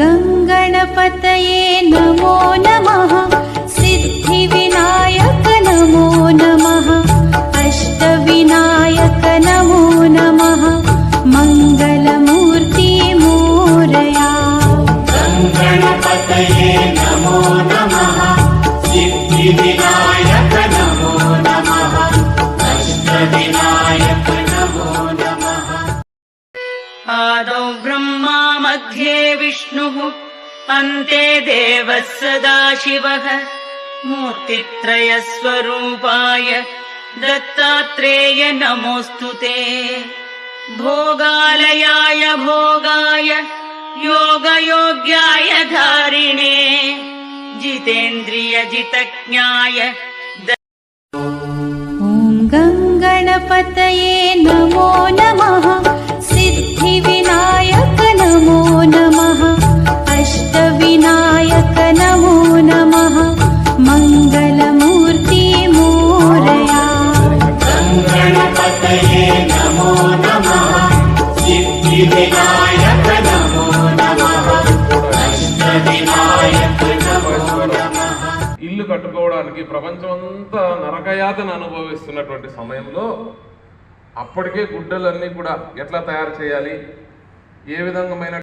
गङ्गणपतये नमो नमः। सिद्धिविनायक नमो नमः। अष्टविनायक नमो नमः। मङ्गलमूर्ति मोरया। गणपतये नमो नमः। सिद्धिविनायक नमो नमः। अष्टविनायक नमो नमः आदौ ब्रह्मा मध्ये विष्णुः अन्ते देवः सदाशिवः। मूर्तित्रयस्वरूपाय दत्तात्रेय नमोऽस्तु ते। भोगालयाय भोगाय योगयोग्याय धारिणे। जितेन्द्रियजितज्ञाय ॐ गङ्गणपतये नमो गणपतये नमो नमः सिद्धिविनायक नमो नमः अष्टविनायक नमो नमः ఇల్లు కట్టుకోవడానికి ప్రపంచమంతా నరకయాతన అనుభవిస్తున్నటువంటి సమయంలో అప్పటికే గుడ్డలన్నీ కూడా ఎట్లా తయారు చేయాలి ఏ విధమైన